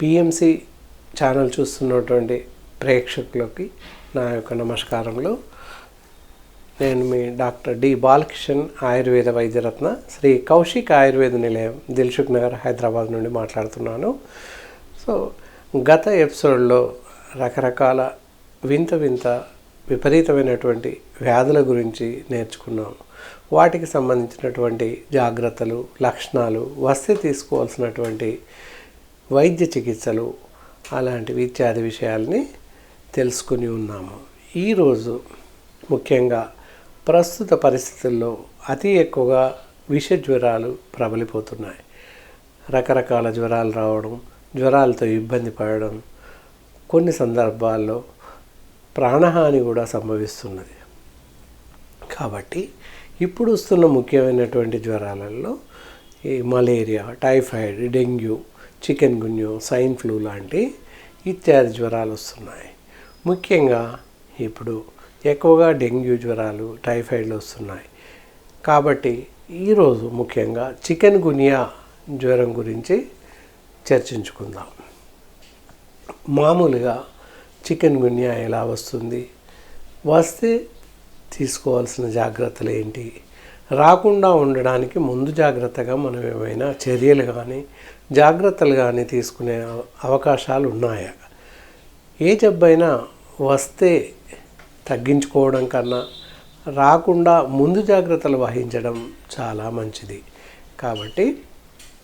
PMC channel చూస్తున్నటువంటి ప్రేక్షకులకి నా యొక్క నమస్కారములు. నేను మీ డాక్టర్ డి బాలకిషన్ ఆయుర్వేద వైద్యరత్న శ్రీ కౌశిక్ ఆయుర్వేద నిలయం దిల్సుఖ్ నగర్ హైదరాబాద్ నుండి మాట్లాడుతున్నాను. సో గత ఎపిసోడ్లో రకరకాల వింత వింత విపరీతమైనటువంటి వ్యాధుల గురించి నేర్చుకున్నాం. వాటికి సంబంధించినటువంటి జాగ్రత్తలు లక్షణాలు వస్తే తీసుకోవాల్సినటువంటి వైద్య చికిత్సలు అలాంటివి ఇత్యాది విషయాల్ని తెలుసుకుని ఉన్నాము. ఈరోజు ముఖ్యంగా ప్రస్తుత పరిస్థితుల్లో అతి ఎక్కువగా విష జ్వరాలు ప్రబలిపోతున్నాయి. రకరకాల జ్వరాలు రావడం జ్వరాలతో ఇబ్బంది పడడం కొన్ని సందర్భాల్లో ప్రాణహాని కూడా సంభవిస్తున్నది. కాబట్టి ఇప్పుడు వస్తున్న ముఖ్యమైనటువంటి జ్వరాలలో ఈ malaria typhoid dengue chikungunya swine flu లాంటి ఇత్యాది జ్వరాలు వస్తున్నాయి. ముఖ్యంగా ఇప్పుడు ఎక్కువగా డెంగ్యూ జ్వరాలు టైఫాయిడ్లు వస్తున్నాయి. కాబట్టి ఈరోజు ముఖ్యంగా చికెన్ గునియా జ్వరం గురించి చర్చించుకుందాం. మామూలుగా చికెన్ గున్యా ఎలా వస్తుంది? వస్తే తీసుకోవాల్సిన జాగ్రత్తలు ఏంటి? రాకుండా ఉండడానికి ముందు జాగ్రత్తగా మనం ఏమైనా చర్యలు కానీ జాగ్రత్తలు కానీ తీసుకునే అవకాశాలు ఉన్నాయా? ఏ జబ్బైనా వస్తే తగ్గించుకోవడం కన్నా రాకుండా ముందు జాగ్రత్తలు వహించడం చాలా మంచిది. కాబట్టి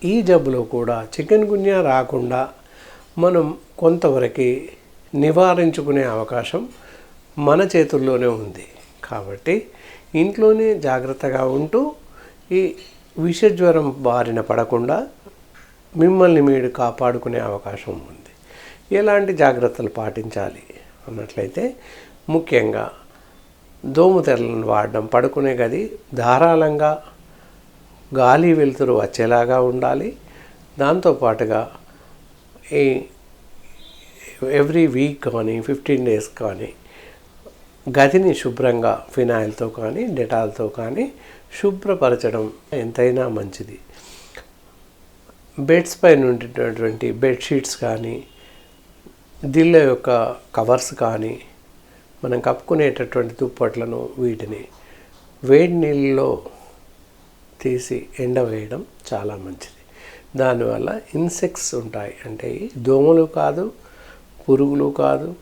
ఈ జబ్బులో కూడా చికెన్ గున్యా రాకుండా మనం కొంతవరకు నివారించుకునే అవకాశం మన చేతుల్లోనే ఉంది. కాబట్టి ఇంట్లోనే జాగ్రత్తగా ఉంటూ ఈ విషజ్వరం బారిన పడకుండా మిమ్మల్ని మీరు కాపాడుకునే అవకాశం ఉంది. ఎలాంటి జాగ్రత్తలు పాటించాలి అన్నట్లయితే ముఖ్యంగా దోమతెరలను వాడడం పడుకునే గది ధారాళంగా గాలి వెలుతురు వచ్చేలాగా ఉండాలి. దాంతోపాటుగా ఈ ఎవ్రీ వీక్ కానీ ఫిఫ్టీన్ డేస్ కానీ గదిని శుభ్రంగా ఫినాయిల్తో కానీ డెటాల్తో కానీ శుభ్రపరచడం ఎంతైనా మంచిది. బెడ్స్ పైన ఉండేటటువంటి బెడ్షీట్స్ కానీ దిళ్ళ యొక్క కవర్స్ కానీ మనం కప్పుకునేటటువంటి దుప్పట్లను వీటిని వేడి నీళ్ళలో తీసి ఎండవేయడం చాలా మంచిది. దానివల్ల ఇన్సెక్ట్స్ ఉంటాయి. అంటే దోమలు కాదు పురుగులు కాదు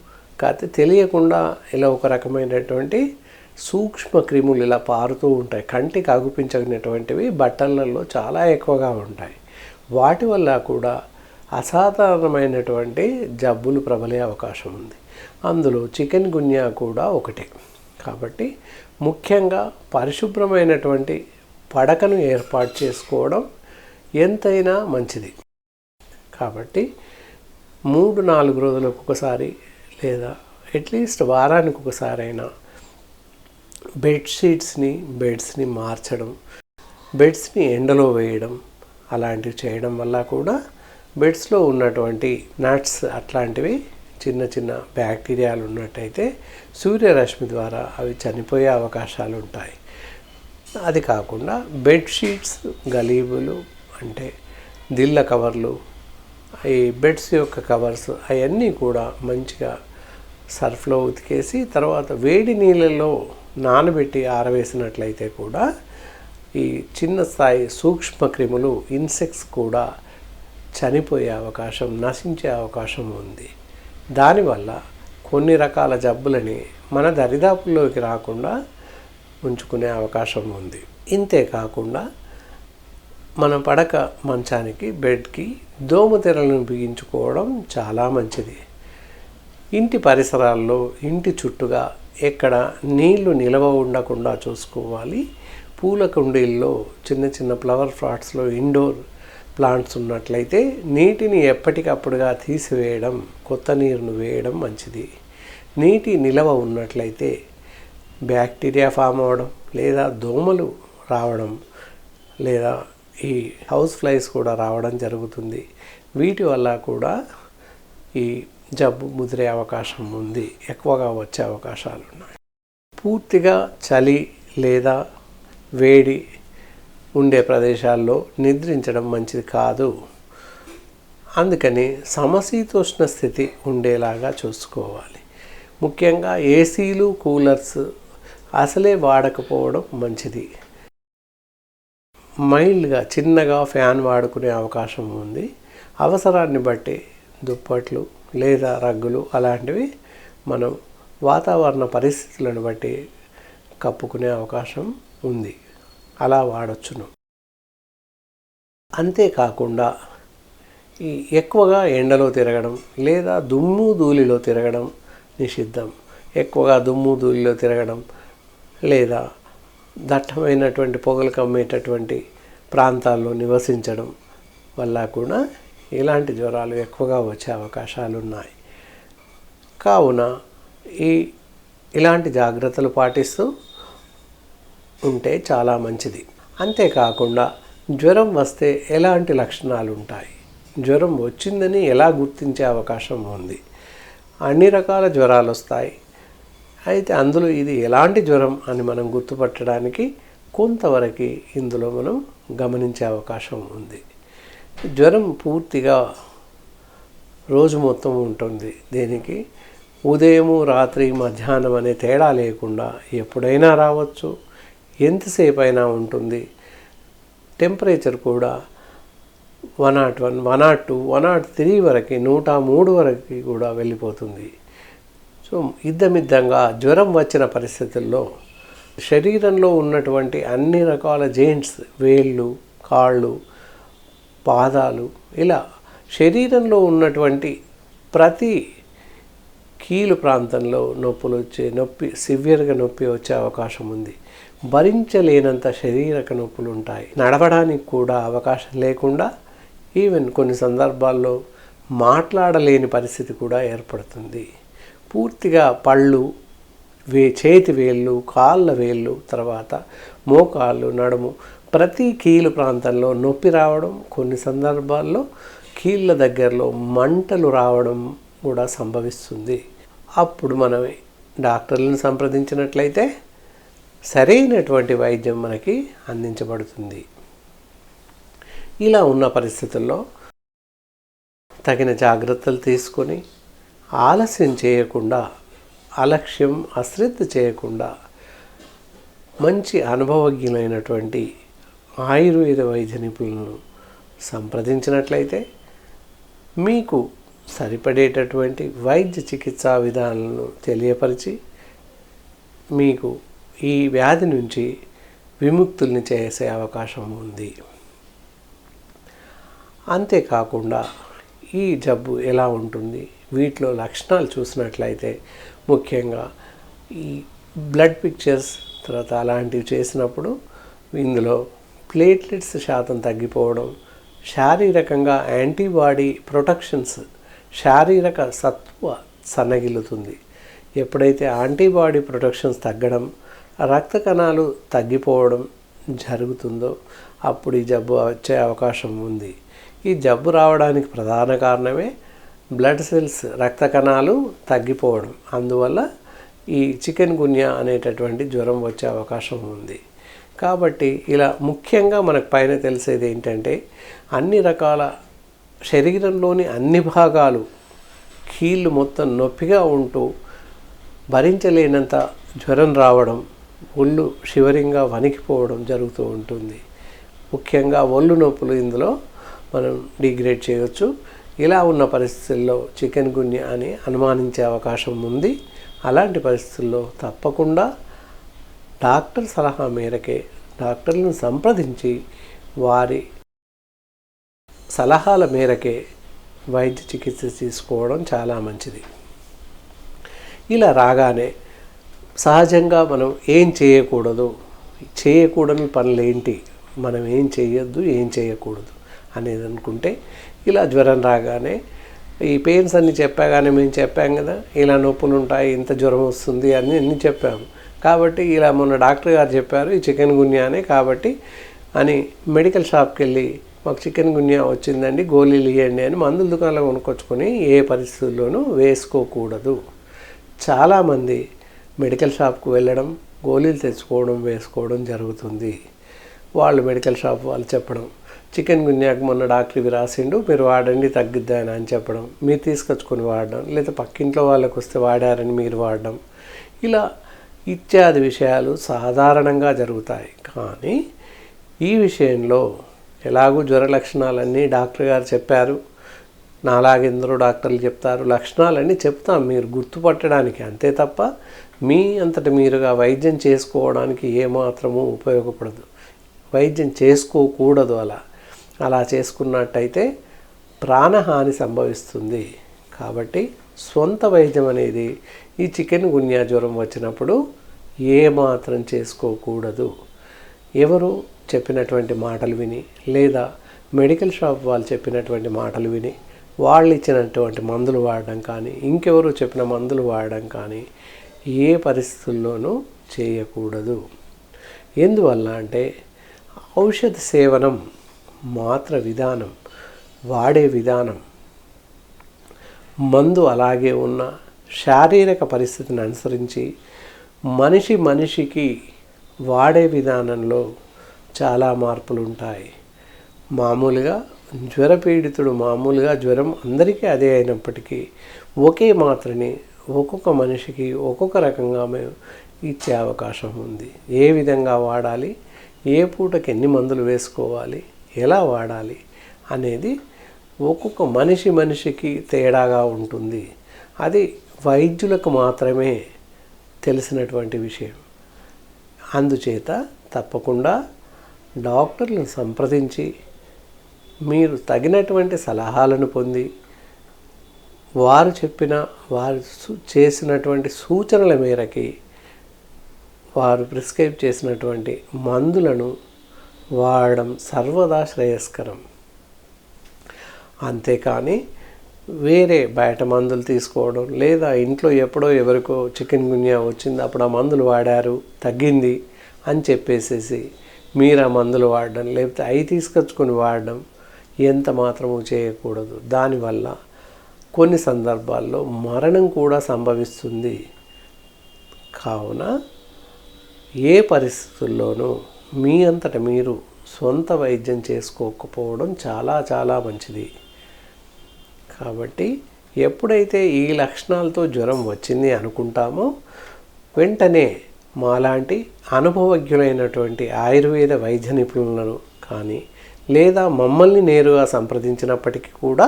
కాకపోతే తెలియకుండా ఇలా ఒక రకమైనటువంటి సూక్ష్మ క్రిములు ఇలా పారుతూ ఉంటాయి. కంటికి అగుపించగినటువంటివి బట్టలలో చాలా ఎక్కువగా ఉంటాయి. వాటి వల్ల కూడా అసాధారణమైనటువంటి జబ్బులు ప్రబలే అవకాశం ఉంది. అందులో చికెన్ గున్యా కూడా ఒకటే. కాబట్టి ముఖ్యంగా పరిశుభ్రమైనటువంటి పడకను ఏర్పాటు చేసుకోవడం ఎంతైనా మంచిది. కాబట్టి మూడు నాలుగు రోజులకు ఒకసారి లేదా అట్లీస్ట్ వారానికి ఒకసారైనా బెడ్షీట్స్ని బెడ్స్ని మార్చడం బెడ్స్ని ఎండలో వేయడం అలాంటివి చేయడం వల్ల కూడా బెడ్స్లో ఉన్నటువంటి నట్స్ అట్లాంటివి చిన్న చిన్న బ్యాక్టీరియాలు ఉన్నట్టయితే సూర్యరశ్మి ద్వారా అవి చనిపోయే అవకాశాలు ఉంటాయి. అది కాకుండా బెడ్షీట్స్ గలీబులు అంటే దిళ్ళ కవర్లు ఈ బెడ్స్ యొక్క కవర్స్ అవన్నీ కూడా మంచిగా సర్ఫ్లో ఉతికేసి తర్వాత వేడి నీళ్ళలో నానబెట్టి ఆరవేసినట్లయితే కూడా ఈ చిన్న స్థాయి సూక్ష్మ క్రిములు ఇన్సెక్ట్స్ కూడా చనిపోయే అవకాశం నశించే అవకాశం ఉంది. దానివల్ల కొన్ని రకాల జబ్బులని మన దరిదాపుల్లోకి రాకుండా ఉంచుకునే అవకాశం ఉంది. ఇంతే కాకుండా మన పడక మంచానికి బెడ్కి దోమతెరలను బిగించుకోవడం చాలా మంచిది. ఇంటి పరిసరాల్లో ఇంటి చుట్టూగా ఎక్కడ నీళ్ళు నిలవ ఉండకుండా చూసుకోవాలి. పూల కుండీల్లో చిన్న చిన్న ఫ్లవర్ ఫ్లాట్స్లో ఇండోర్ ప్లాంట్స్ ఉన్నట్లయితే నీటిని ఎప్పటికప్పుడుగా తీసివేయడం కొత్త నీరును వేయడం మంచిది. నీటి నిలవ ఉన్నట్లయితే బ్యాక్టీరియా ఫామ్ అవ్వడం లేదా దోమలు రావడం లేదా ఈ హౌస్ ఫ్లైస్ కూడా రావడం జరుగుతుంది. వీటి వల్ల కూడా ఈ జబ్బు ముదిరే అవకాశం ఉంది. ఎక్కువగా వచ్చే అవకాశాలు ఉన్నాయి. పూర్తిగా చలి లేదా వేడి ఉండే ప్రదేశాల్లో నిద్రించడం మంచిది కాదు. అందుకని సమశీతోష్ణ స్థితి ఉండేలాగా చూసుకోవాలి. ముఖ్యంగా ఏసీలు కూలర్స్ అసలే వాడకపోవడం మంచిది. మైల్డ్గా చిన్నగా ఫ్యాన్ వాడుకునే అవకాశం ఉంది. అవసరాన్ని బట్టి దుప్పట్లు లేదా రగ్గులు అలాంటివి మనం వాతావరణ పరిస్థితులను బట్టి కప్పుకునే అవకాశం ఉంది. అలా వాడొచ్చును. అంతేకాకుండా ఈ ఎక్కువగా ఎండలో తిరగడం లేదా దుమ్ము ధూళిలో తిరగడం నిషిద్ధం. ఎక్కువగా దుమ్ము ధూళిలో తిరగడం లేదా దట్టమైనటువంటి పొగలు కమ్మేటటువంటి ప్రాంతాల్లో నివసించడం వల్ల కూడా ఇలాంటి జ్వరాలు ఎక్కువగా వచ్చే అవకాశాలు ఉన్నాయి. కావున ఈ ఇలాంటి జాగ్రత్తలు పాటిస్తూ ఉంటే చాలా మంచిది. అంతేకాకుండా జ్వరం వస్తే ఎలాంటి లక్షణాలు ఉంటాయి? జ్వరం వచ్చిందని ఎలా గుర్తించే అవకాశం ఉంది? అన్ని రకాల జ్వరాలు వస్తాయి. అయితే అందులో ఇది ఎలాంటి జ్వరం అని మనం గుర్తుపట్టడానికి కొంతవరకు ఇందులో మనం గమనించే అవకాశం ఉంది. జ్వరం పూర్తిగా రోజు మొత్తం ఉంటుంది. దీనికి? ఉదయము రాత్రి మధ్యాహ్నం అనే తేడా లేకుండా ఎప్పుడైనా రావచ్చు. ఎంతసేపు అయినా ఉంటుంది. టెంపరేచర్ కూడా one nought one one nought two one nought three వరకు నూట మూడు వరకు కూడా వెళ్ళిపోతుంది. సో ఇద్దమిద్దంగా జ్వరం వచ్చిన పరిస్థితుల్లో శరీరంలో ఉన్నటువంటి అన్ని రకాల జెయింట్స్ వేళ్ళు కాళ్ళు పాదాలు. ఇలా శరీరంలో ఉన్నటువంటి ప్రతి కీలు ప్రాంతంలో నొప్పులు వచ్చే నొప్పి సివియర్గా నొప్పి వచ్చే అవకాశం ఉంది. భరించలేనంత శరీరక నొప్పులు ఉంటాయి. నడవడానికి కూడా అవకాశం లేకుండా ఈవెన్ కొన్ని సందర్భాల్లో మాట్లాడలేని పరిస్థితి కూడా ఏర్పడుతుంది. పూర్తిగా పళ్ళు వే చేతి వేళ్ళు కాళ్ళ వేళ్ళు తర్వాత మోకాళ్ళు నడుము ప్రతి కీలు ప్రాంతంలో నొప్పి రావడం కొన్ని సందర్భాల్లో కీళ్ళ దగ్గరలో మంటలు రావడం కూడా సంభవిస్తుంది. అప్పుడు మనం డాక్టర్లను సంప్రదించినట్లయితే సరైనటువంటి వైద్యం మనకి అందించబడుతుంది. ఇలా ఉన్న పరిస్థితుల్లో తగిన జాగ్రత్తలు తీసుకొని ఆలస్యం చేయకుండా అలక్ష్యం అశ్రద్ధ చేయకుండా మంచి అనుభవజ్ఞులైనటువంటి ఆయుర్వేద వైద్య నిపుణులను సంప్రదించినట్లయితే మీకు సరిపడేటటువంటి వైద్య చికిత్సా విధానాలను తెలియపరిచి మీకు ఈ వ్యాధి నుంచి విముక్తుల్ని చేసే అవకాశం ఉంది. అంతేకాకుండా ఈ జబ్బు ఎలా ఉంటుంది? వీటిలో లక్షణాలు చూసినట్లయితే ముఖ్యంగా ఈ బ్లడ్ పిక్చర్స్ తర్వాత అలాంటివి చేసినప్పుడు ఇందులో ప్లేట్లెట్స్ శాతం తగ్గిపోవడం శారీరకంగా యాంటీబాడీ ప్రొటెక్షన్స్ శారీరక సత్వ సన్నగిల్లుతుంది. ఎప్పుడైతే యాంటీబాడీ ప్రొటెక్షన్స్ తగ్గడం రక్త కణాలు తగ్గిపోవడం జరుగుతుందో అప్పుడు ఈ జబ్బు వచ్చే అవకాశం ఉంది. ఈ జబ్బు రావడానికి ప్రధాన కారణమే బ్లడ్ సెల్స్ రక్త కణాలు తగ్గిపోవడం. అందువల్ల ఈ చికెన్ గున్యా అనేటటువంటి జ్వరం వచ్చే అవకాశం ఉంది. కాబట్టి ఇలా ముఖ్యంగా మనకు పైన తెలిసేది ఏంటంటే అన్ని రకాల శరీరంలోని అన్ని భాగాలు కీళ్ళు మొత్తం నొప్పిగా ఉంటూ భరించలేనంత జ్వరం రావడం ఒళ్ళు షివరింగ్గా వణికిపోవడం జరుగుతూ ఉంటుంది. ముఖ్యంగా ఒళ్ళు నొప్పులు ఇందులో మనం డిగ్రేడ్ చేయవచ్చు ఇలా ఉన్న పరిస్థితుల్లో చికెన్ గున్య అని అనుమానించే అవకాశం ఉంది. అలాంటి పరిస్థితుల్లో తప్పకుండా డాక్టర్ సలహా మేరకే డాక్టర్లను సంప్రదించి వారి సలహాల మేరకే వైద్య చికిత్స తీసుకోవడం చాలా మంచిది. ఇలా రాగానే సహజంగా మనం ఏం చేయకూడదు చేయకూడని పనులు ఏంటి మనం ఏం చేయొద్దు ఏం చేయకూడదు అనేది అనుకుంటే ఇలా జ్వరం రాగానే ఈ పెయిన్స్ అన్నీ చెప్పాగానే మేము చెప్పాం కదా ఇలా నొప్పులు ఉంటాయి ఇంత జ్వరం వస్తుంది అని అన్నీ చెప్పాము. కాబట్టి ఇలా మొన్న డాక్టర్ గారు చెప్పారు ఈ చికెన్ గున్యానే కాబట్టి అని మెడికల్ షాప్కి వెళ్ళి మాకు చికెన్ గున్యా వచ్చిందండి గోళీలు ఇవ్వండి అని మందుల దుకాణంలో కొనుక్కొచ్చుకొని ఏ పరిస్థితుల్లోనూ వేసుకోకూడదు. చాలామంది మెడికల్ షాప్కు వెళ్ళడం గోళీలు తెచ్చుకోవడం వేసుకోవడం జరుగుతుంది. వాళ్ళు మెడికల్ షాప్ వాళ్ళు చెప్పడం చికెన్ గున్యాకు మొన్న డాక్టర్ ఇవి రాసిండు మీరు వాడండి తగ్గిద్దాయని అని చెప్పడం మీరు తీసుకొచ్చుకొని వాడడం లేదా పక్కింట్లో వాళ్ళకి వస్తే వాడారని మీరు వాడడం ఇలా ఇత్యాది విషయాలు సాధారణంగా జరుగుతాయి. కానీ ఈ విషయంలో ఎలాగూ జ్వర లక్షణాలన్నీ డాక్టర్ గారు చెప్పారు. నాలాగెందరో డాక్టర్లు చెప్తారు. లక్షణాలన్నీ చెప్తాం. మీరు గుర్తుపట్టడానికి అంతే తప్ప మీ అంతటి మీరుగా వైద్యం చేసుకోవడానికి ఏమాత్రము ఉపయోగపడదు. వైద్యం చేసుకోకూడదు అలా. అలా చేసుకున్నట్టయితే ప్రాణహాని సంభవిస్తుంది. కాబట్టి సొంత వైద్యం అనేది ఈ చికెన్ గున్యా జ్వరం వచ్చినప్పుడు ఏమాత్రం చేసుకోకూడదు. ఎవరు చెప్పినటువంటి మాటలు విని లేదా మెడికల్ షాప్ వాళ్ళు చెప్పినటువంటి మాటలు విని వాళ్ళు ఇచ్చినటువంటి మందులు వాడడం కానీ ఇంకెవరు చెప్పిన మందులు వాడడం కానీ ఏ పరిస్థితుల్లోనూ చేయకూడదు. ఎందువల్ల అంటే ఔషధ సేవనం మాత్ర విధానం వాడే విధానం మందు అలాగే ఉన్న శారీరక పరిస్థితిని అనుసరించి మనిషి మనిషికి వాడే విధానంలో చాలా మార్పులు ఉంటాయి మామూలుగా జ్వరపీడితుడు మామూలుగా జ్వరం అందరికీ అదే అయినప్పటికీ ఒకే మాత్రని ఒక్కొక్క మనిషికి ఒక్కొక్క రకంగా మేము ఇచ్చే అవకాశం ఉంది. ఏ విధంగా వాడాలి? ఏ పూటకి ఎన్ని మందులు వేసుకోవాలి? ఎలా వాడాలి? అనేది ఒక్కొక్క మనిషి మనిషికి తేడాగా ఉంటుంది. అది వైద్యులకు మాత్రమే తెలిసినటువంటి విషయం. అందుచేత తప్పకుండా డాక్టర్లను సంప్రదించి మీరు తగినటువంటి సలహాలను పొంది వారు చెప్పిన వారు చేసినటువంటి సూచనల మేరకి వారు ప్రిస్క్రైబ్ చేసినటువంటి మందులను వాడడం సర్వదా శ్రేయస్కరం. అంతేకాని వేరే బయట మందులు తీసుకోవడం లేదా ఇంట్లో ఎప్పుడో ఎవరికో చికెన్ గున్యా వచ్చింది అప్పుడు ఆ మందులు వాడారు తగ్గింది అని చెప్పేసేసి మీరు ఆ మందులు వాడడం లేకపోతే అవి తీసుకొచ్చుకొని వాడడం ఎంత మాత్రము చేయకూడదు. దానివల్ల కొన్ని సందర్భాల్లో మరణం కూడా సంభవిస్తుంది. కావున ఏ పరిస్థితుల్లోనూ మీ అంతట మీరు సొంత వైద్యం చేసుకోకపోవడం చాలా చాలా మంచిది. కాబట్టి ఎప్పుడైతే ఈ లక్షణాలతో జ్వరం వచ్చింది అనుకుంటామో వెంటనే మాలాంటి అనుభవజ్ఞులైనటువంటి ఆయుర్వేద వైద్య నిపుణులను కానీ లేదా మమ్మల్ని నేరుగా సంప్రదించినప్పటికీ కూడా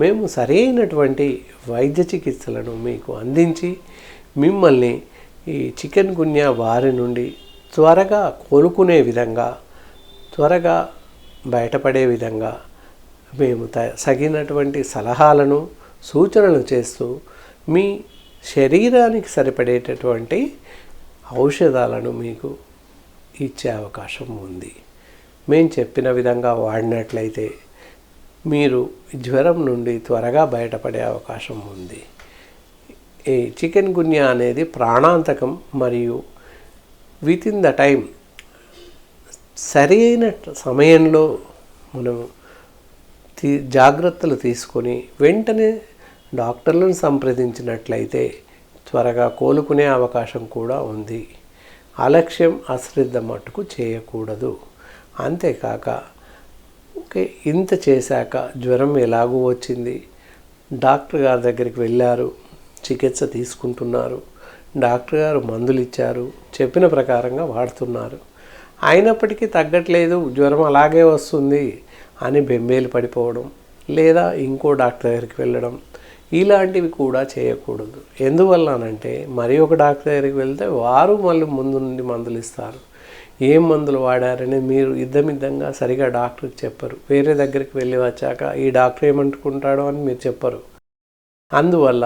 మేము సరైనటువంటి వైద్య చికిత్సలను మీకు అందించి మిమ్మల్ని ఈ చికెన్ గున్యా బారి నుండి త్వరగా కోలుకునే విధంగా త్వరగా బయటపడే విధంగా మేము త సగినటువంటి సలహాలను సూచనలు చేస్తూ మీ శరీరానికి సరిపడేటటువంటి ఔషధాలను మీకు ఇచ్చే అవకాశం ఉంది. మేము చెప్పిన విధంగా వాడినట్లయితే మీరు జ్వరం నుండి త్వరగా బయటపడే అవకాశం ఉంది. ఈ చికెన్ గున్యా అనేది ప్రాణాంతకం మరియు విత్ ఇన్ ద టైం సరైన సమయంలో మనం తీ జాగ్రత్తలు తీసుకొని వెంటనే డాక్టర్లను సంప్రదించినట్లయితే త్వరగా కోలుకునే అవకాశం కూడా ఉంది. అలక్ష్యం అశ్రద్ధ మట్టుకు చేయకూడదు. అంతేకాక ఓకే ఇంత చేశాక జ్వరం ఎలాగూ వచ్చింది? డాక్టర్ గారి దగ్గరికి వెళ్ళారు చికిత్స తీసుకుంటున్నారు. డాక్టర్ గారు మందులు ఇచ్చారు చెప్పిన ప్రకారంగా వాడుతున్నారు. అయినప్పటికీ తగ్గట్లేదు జ్వరం అలాగే వస్తుంది. అని బెంబేలు పడిపోవడం లేదా ఇంకో డాక్టర్ దగ్గరికి వెళ్ళడం ఇలాంటివి కూడా చేయకూడదు. ఎందువల్లనంటే మరి ఒక డాక్టర్ దగ్గరికి వెళ్తే వారు మళ్ళీ ముందు నుండి మందులు ఇస్తారు. ఏం మందులు వాడారని మీరు ఇద్దమిద్దంగా సరిగా డాక్టర్కి చెప్పరు. వేరే దగ్గరికి వెళ్ళి వచ్చాక ఈ డాక్టర్ ఏమంటుకుంటాడో అని మీరు చెప్పరు. అందువల్ల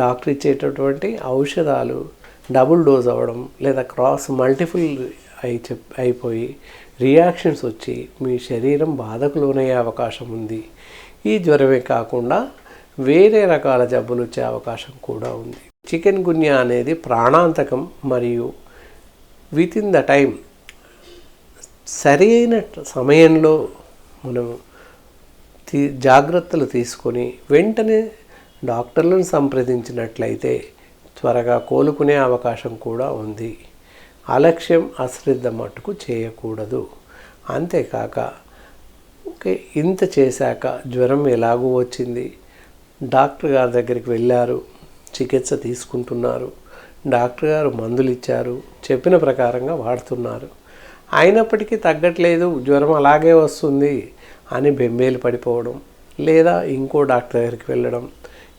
డాక్టర్ ఇచ్చేటటువంటి ఔషధాలు డబుల్ డోస్ అవ్వడం లేదా క్రాస్ మల్టిపుల్ అయి చెప్ అయిపోయి రియాక్షన్స్ వచ్చి మీ శరీరం బాధకు లోనయ్యే అవకాశం ఉంది. ఈ జ్వరమే కాకుండా వేరే రకాల జబ్బులు వచ్చే అవకాశం కూడా ఉంది. చికెన్ గున్యా అనేది ప్రాణాంతకం మరియు విత్ ఇన్ ద టైం సరైన సమయంలో మనం తీ జాగ్రత్తలు తీసుకొని వెంటనే డాక్టర్లను సంప్రదించినట్లయితే త్వరగా కోలుకునే అవకాశం కూడా ఉంది. అలక్ష్యం అశ్రద్ధ మట్టుకు చేయకూడదు. అంతేకాక ఓకే ఇంత చేశాక జ్వరం ఎలాగూ వచ్చింది? డాక్టర్ గారి దగ్గరికి వెళ్ళారు చికిత్స తీసుకుంటున్నారు డాక్టర్ గారు మందులు ఇచ్చారు చెప్పిన ప్రకారంగా వాడుతున్నారు. అయినప్పటికీ తగ్గట్లేదు జ్వరం అలాగే వస్తుంది అని బెంబేలు పడిపోవడం లేదా ఇంకో డాక్టర్ దగ్గరికి వెళ్ళడం.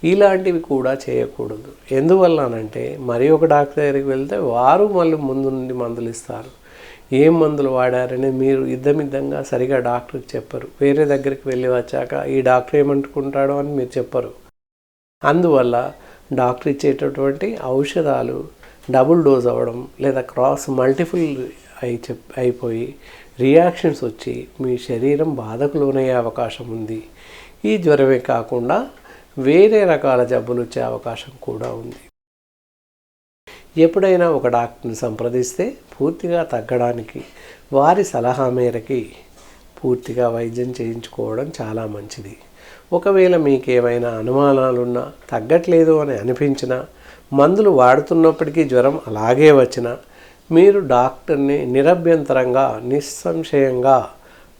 ఇలాంటివి కూడా చేయకూడదు. ఎందువల్లనంటే మరి ఒక డాక్టర్ దగ్గరికి వెళ్తే వారు మళ్ళీ ముందు నుండి మందులు ఇస్తారు. ఏం మందులు వాడారని మీరు ఇద్దమిద్దంగా సరిగా డాక్టర్కి చెప్పరు. వేరే దగ్గరికి వెళ్ళి వచ్చాక ఈ డాక్టర్ ఏమంటుకుంటాడో అని మీరు చెప్పరు. అందువల్ల డాక్టర్ ఇచ్చేటటువంటి ఔషధాలు డబుల్ డోస్ అవ్వడం లేదా క్రాస్ మల్టిపుల్ అయి చెప్ అయిపోయి రియాక్షన్స్ వచ్చి మీ శరీరం బాధకు లోనయ్యే అవకాశం ఉంది. ఈ జ్వరమే కాకుండా వేరే రకాల జబ్బులు వచ్చే అవకాశం కూడా ఉంది. ఎప్పుడైనా ఒక డాక్టర్ని సంప్రదిస్తే పూర్తిగా తగ్గడానికి వారి సలహా మేరకి పూర్తిగా వైద్యం చేయించుకోవడం చాలా మంచిది. ఒకవేళ మీకు ఏమైనా అనుమానాలున్నా తగ్గట్లేదు అని అనిపించినా మందులు వాడుతున్నప్పటికీ జ్వరం అలాగే వచ్చినా మీరు డాక్టర్ని నిరభ్యంతరంగా నిస్సంశయంగా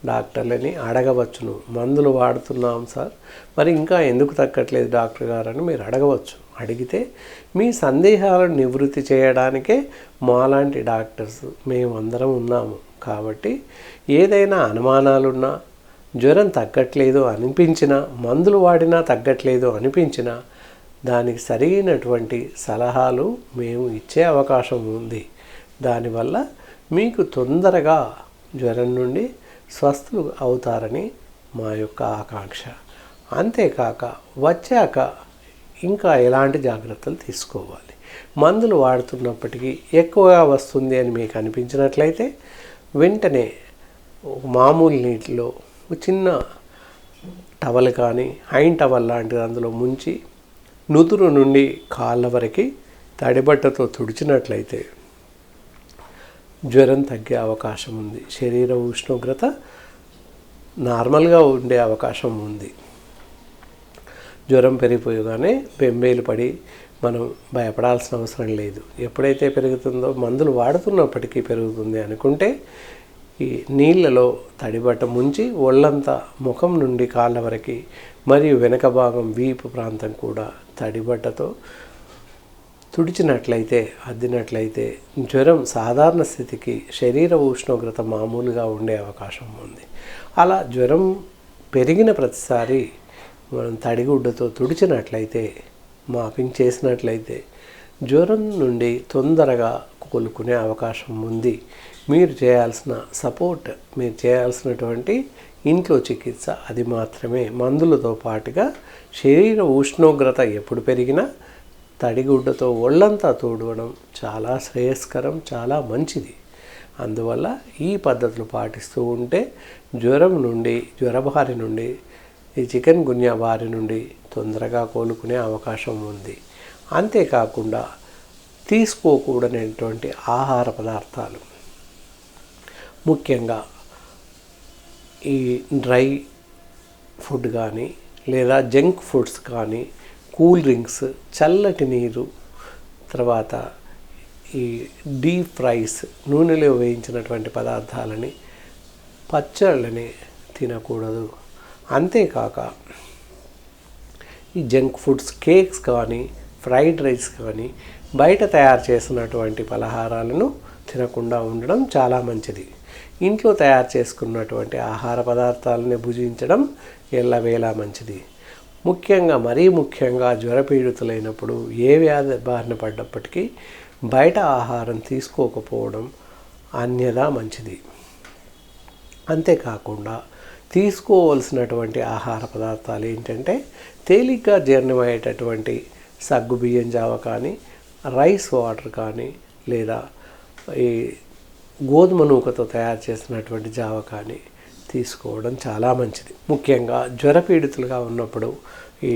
డాక్టర్లని అడగవచ్చును. మందులు వాడుతున్నాం సార్. మరి ఇంకా ఎందుకు తగ్గట్లేదు డాక్టర్ గారని మీరు అడగవచ్చు. అడిగితే మీ సందేహాలను నివృత్తి చేయడానికే మాలాంటి డాక్టర్స్ మేమందరం ఉన్నాము. కాబట్టి ఏదైనా అనుమానాలున్నా జ్వరం తగ్గట్లేదు అనిపించినా మందులు వాడినా తగ్గట్లేదు అనిపించినా దానికి సరైనటువంటి సలహాలు మేము ఇచ్చే అవకాశం ఉంది. దానివల్ల మీకు తొందరగా జ్వరం నుండి స్వస్థులు అవుతారని మా యొక్క ఆకాంక్ష. అంతేకాక వచ్చాక ఇంకా ఎలాంటి జాగ్రత్తలు తీసుకోవాలి? మందులు వాడుతున్నప్పటికీ ఎక్కువగా వస్తుంది అని మీకు అనిపించినట్లయితే వెంటనే మామూలు నీటిలో చిన్న టవల్ కానీ హైన్ టవల్ లాంటిది అందులో ముంచి నుదురు నుండి కాళ్ళ వరకు తడిబట్టతో తుడిచినట్లయితే జ్వరం తగ్గే అవకాశం ఉంది. శరీర ఉష్ణోగ్రత నార్మల్గా ఉండే అవకాశం ఉంది. జ్వరం పెరిగిపోయగానే బెంబేలు పడి మనం భయపడాల్సిన అవసరం లేదు. ఎప్పుడైతే పెరుగుతుందో మందులు వాడుతున్నప్పటికీ పెరుగుతుంది అనుకుంటే ఈ నీళ్ళలో తడిబట్ట ముంచి ఒళ్ళంతా ముఖం నుండి కాళ్ళ వరకు మరియు వెనక భాగం వీపు ప్రాంతం కూడా తడిబట్టతో తుడిచినట్లయితే అద్దినట్లయితే జ్వరం సాధారణ స్థితికి శరీర ఉష్ణోగ్రత మామూలుగా ఉండే అవకాశం ఉంది. అలా జ్వరం పెరిగిన ప్రతిసారి మనం తడిగుడ్డతో తుడిచినట్లయితే మాపింగ్ చేసినట్లయితే జ్వరం నుండి తొందరగా కోలుకునే అవకాశం ఉంది. మీరు చేయాల్సిన సపోర్ట్ మీరు చేయాల్సినటువంటి ఇంట్లో చికిత్స అది మాత్రమే. మందులతో పాటుగా శరీర ఉష్ణోగ్రత ఎప్పుడు పెరిగినా తడిగుడ్డతో ఒళ్ళంతా తోడవడం చాలా శ్రేయస్కరం చాలా మంచిది. అందువల్ల ఈ పద్ధతులు పాటిస్తూ ఉంటే జ్వరం నుండి జ్వరబారి నుండి ఈ చికెన్ గున్యా బారి నుండి తొందరగా కోలుకునే అవకాశం ఉంది. అంతేకాకుండా తీసుకోకూడనటువంటి ఆహార పదార్థాలు. ముఖ్యంగా ఈ డ్రై ఫుడ్ కానీ లేదా జంక్ ఫుడ్స్ కానీ కూల్ డ్రింక్స్ చల్లటి నీరు తర్వాత ఈ డీప్ ఫ్రైస్ నూనెలో వేయించినటువంటి పదార్థాలని పచ్చళ్ళని తినకూడదు. అంతేకాక ఈ జంక్ ఫుడ్స్ కేక్స్ కానీ ఫ్రైడ్ రైస్ కానీ బయట తయారు చేసినటువంటి పలహారాలను తినకుండా ఉండడం చాలా మంచిది. ఇంట్లో తయారు చేసుకున్నటువంటి ఆహార పదార్థాలని భుజించడం ఎల్లవేళ మంచిది. ముఖ్యంగా మరీ ముఖ్యంగా జ్వరపీడితులైనప్పుడు ఏ వ్యాధి బారిన పడ్డప్పటికీ బయట ఆహారం తీసుకోకపోవడం అన్యదా మంచిది. అంతేకాకుండా తీసుకోవలసినటువంటి ఆహార పదార్థాలు ఏంటంటే తేలిగ్గా జీర్ణమయ్యేటటువంటి సగ్గు బియ్యం జావ కానీ రైస్ వాటర్ కానీ లేదా ఈ గోధుమ నూకతో తయారు చేసినటువంటి జావ కానీ తీసుకోవడం చాలా మంచిది. ముఖ్యంగా జ్వరపీడితులుగా ఉన్నప్పుడు ఈ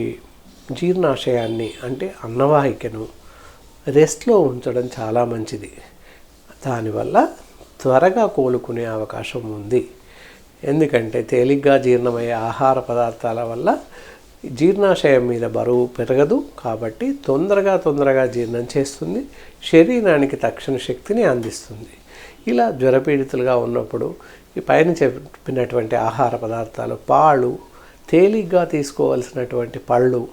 జీర్ణాశయాన్ని అంటే అన్నవాహికను రెస్ట్లో ఉంచడం చాలా మంచిది. దానివల్ల త్వరగా కోలుకునే అవకాశం ఉంది. ఎందుకంటే తేలిగ్గా జీర్ణమయ్యే ఆహార పదార్థాల వల్ల జీర్ణాశయం మీద బరువు పెరగదు కాబట్టి తొందరగా తొందరగా జీర్ణం చేస్తుంది. శరీరానికి తక్షణ శక్తిని అందిస్తుంది. ఇలా జ్వరపీడితులుగా ఉన్నప్పుడు ఈ పైన చెప్పినటువంటి ఆహార పదార్థాలు పాలు తేలిగ్గా తీసుకోవాల్సినటువంటి పళ్ళు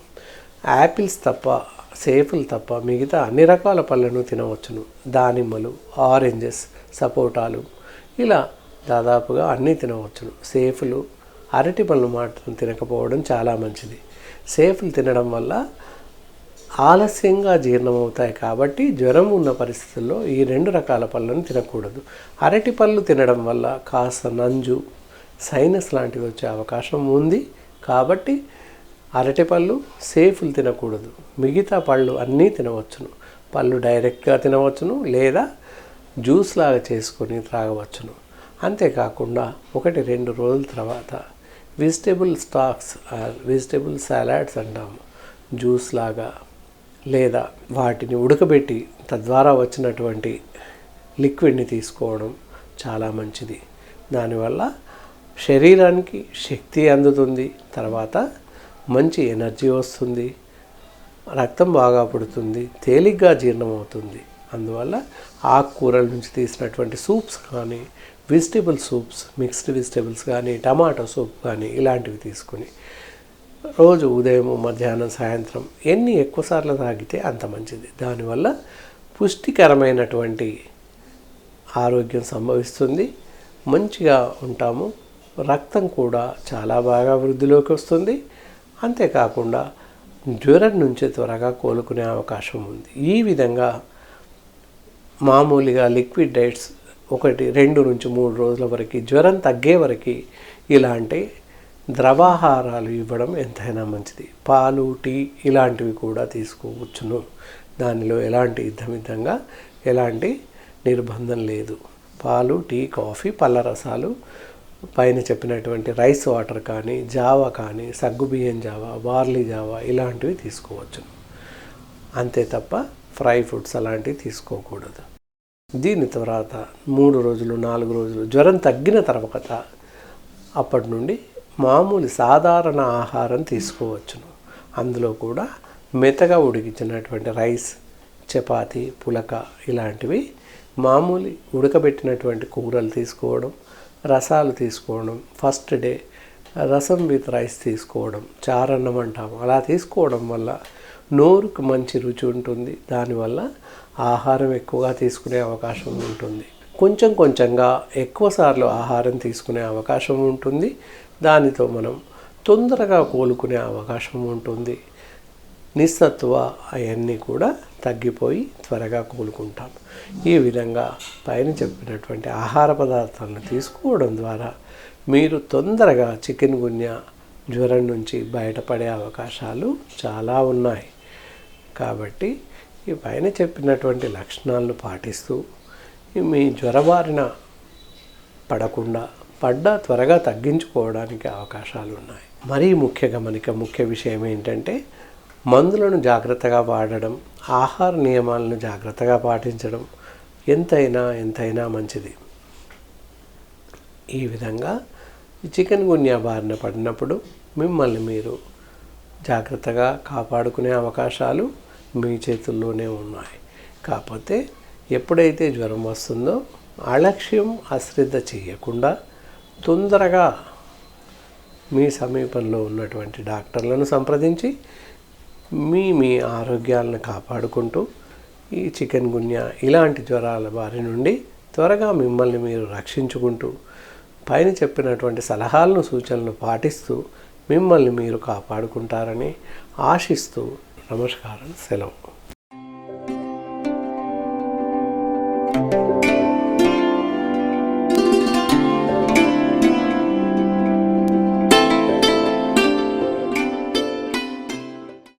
యాపిల్స్ తప్ప సేఫులు తప్ప మిగతా అన్ని రకాల పళ్ళను తినవచ్చును. దానిమ్మలు ఆరెంజెస్ సపోటాలు ఇలా దాదాపుగా అన్నీ తినవచ్చును. సేఫులు అరటి పళ్ళు మాత్రం తినకపోవడం చాలా మంచిది. సేఫులు తినడం వల్ల ఆలస్యంగా జీర్ణమవుతాయి కాబట్టి జ్వరం ఉన్న పరిస్థితుల్లో ఈ రెండు రకాల పళ్ళను తినకూడదు. అరటి పళ్ళు తినడం వల్ల కాస్త నంజు సైనస్ లాంటివి వచ్చే అవకాశం ఉంది. కాబట్టి అరటిపళ్ళు సేఫ్లు తినకూడదు. మిగతా పళ్ళు అన్నీ తినవచ్చును. పళ్ళు డైరెక్ట్గా తినవచ్చును లేదా జ్యూస్ లాగా చేసుకొని త్రాగవచ్చును. అంతేకాకుండా ఒకటి రెండు రోజుల తర్వాత వెజిటేబుల్ స్టాక్స్ వెజిటేబుల్ సలాడ్స్ అంటాము. జ్యూస్ లాగా లేదా వాటిని ఉడకబెట్టి తద్వారా వచ్చినటువంటి లిక్విడ్ని తీసుకోవడం చాలా మంచిది. దానివల్ల శరీరానికి శక్తి అందుతుంది తర్వాత మంచి ఎనర్జీ వస్తుంది రక్తం బాగా పుడుతుంది తేలిగ్గా జీర్ణమవుతుంది. అందువల్ల ఆకుకూరల నుంచి తీసినటువంటి సూప్స్ కానీ వెజిటేబుల్ సూప్స్ మిక్స్డ్ వెజిటేబుల్స్ కానీ టమాటో సూప్ కానీ ఇలాంటివి తీసుకుని రోజు ఉదయం మధ్యాహ్నం సాయంత్రం ఎన్ని ఎక్కువసార్లు తాగితే అంత మంచిది. దానివల్ల పుష్టికరమైనటువంటి ఆరోగ్యం సంభవిస్తుంది. మంచిగా ఉంటాము. రక్తం కూడా చాలా బాగా వృద్ధిలోకి వస్తుంది. అంతేకాకుండా జ్వరం నుంచి త్వరగా కోలుకునే అవకాశం ఉంది. ఈ విధంగా మామూలుగా లిక్విడ్ డైట్స్ ఒకటి రెండు నుంచి మూడు రోజుల వరకు జ్వరం తగ్గే వరకు ఇలాంటి ద్రవాహారాలు ఇవ్వడం ఎంతైనా మంచిది. పాలు టీ ఇలాంటివి కూడా తీసుకోవచ్చును. దానిలో ఎలాంటి ఇద్దమిద్దంగా ఎలాంటి నిర్బంధం లేదు. పాలు టీ కాఫీ పళ్ళ రసాలు పైన చెప్పినటువంటి రైస్ వాటర్ కానీ జావా కానీ సగ్గుబియ్యం జావా బార్లీ జావా ఇలాంటివి తీసుకోవచ్చును. అంతే తప్ప ఫ్రై ఫుడ్స్ అలాంటివి తీసుకోకూడదు. దీని తర్వాత మూడు రోజులు నాలుగు రోజులు జ్వరం తగ్గిన తర్వాత అప్పటి నుండి మామూలు సాధారణ ఆహారం తీసుకోవచ్చును. అందులో కూడా మెతగా ఉడికించినటువంటి రైస్ చపాతి పులక ఇలాంటివి మామూలు ఉడకబెట్టినటువంటి కూరలు తీసుకోవడం రసాలు తీసుకోవడం first day rasam with rice తీసుకోవడం చారన్నం అంటాము. అలా తీసుకోవడం వల్ల నోరుకు మంచి రుచి ఉంటుంది. దానివల్ల ఆహారం ఎక్కువగా తీసుకునే అవకాశం ఉంటుంది. కొంచెం కొంచెంగా ఎక్కువసార్లు ఆహారం తీసుకునే అవకాశం ఉంటుంది. దానితో మనం తొందరగా కోలుకునే అవకాశం ఉంటుంది. నిస్సత్వ అవన్నీ కూడా తగ్గిపోయి త్వరగా కోలుకుంటాం. ఈ విధంగా పైన చెప్పినటువంటి ఆహార పదార్థాలను తీసుకోవడం ద్వారా మీరు తొందరగా చికెన్ గున్యా జ్వరం నుంచి బయటపడే అవకాశాలు చాలా ఉన్నాయి. కాబట్టి ఈ పైన చెప్పినటువంటి లక్షణాలను పాటిస్తూ మీ జ్వరబారిన పడకుండా పడ్డా త్వరగా తగ్గించుకోవడానికి అవకాశాలు ఉన్నాయి మరీ ముఖ్య గమనిక ముఖ్య విషయం ఏంటంటే మందులను జాగ్రత్తగా వాడడం ఆహార నియమాలను జాగ్రత్తగా పాటించడం ఎంతైనా ఎంతైనా మంచిది. ఈ విధంగా చికెన్ గున్యా బారిన పడినప్పుడు మిమ్మల్ని మీరు జాగ్రత్తగా కాపాడుకునే అవకాశాలు మీ చేతుల్లోనే ఉన్నాయి. కాకపోతే ఎప్పుడైతే జ్వరం వస్తుందో అలక్ష్యం అశ్రద్ధ చేయకుండా తొందరగా మీ సమీపంలో ఉన్నటువంటి డాక్టర్లను సంప్రదించి మీ మీ ఆరోగ్యాలను కాపాడుకుంటూ ఈ చికెన్ గున్యా ఇలాంటి జ్వరాల బారి నుండి త్వరగా మిమ్మల్ని మీరు రక్షించుకుంటూ పైన చెప్పినటువంటి సలహాలను సూచనలు పాటిస్తూ మిమ్మల్ని మీరు కాపాడుకుంటారని ఆశిస్తూ నమస్కారం సెలవు.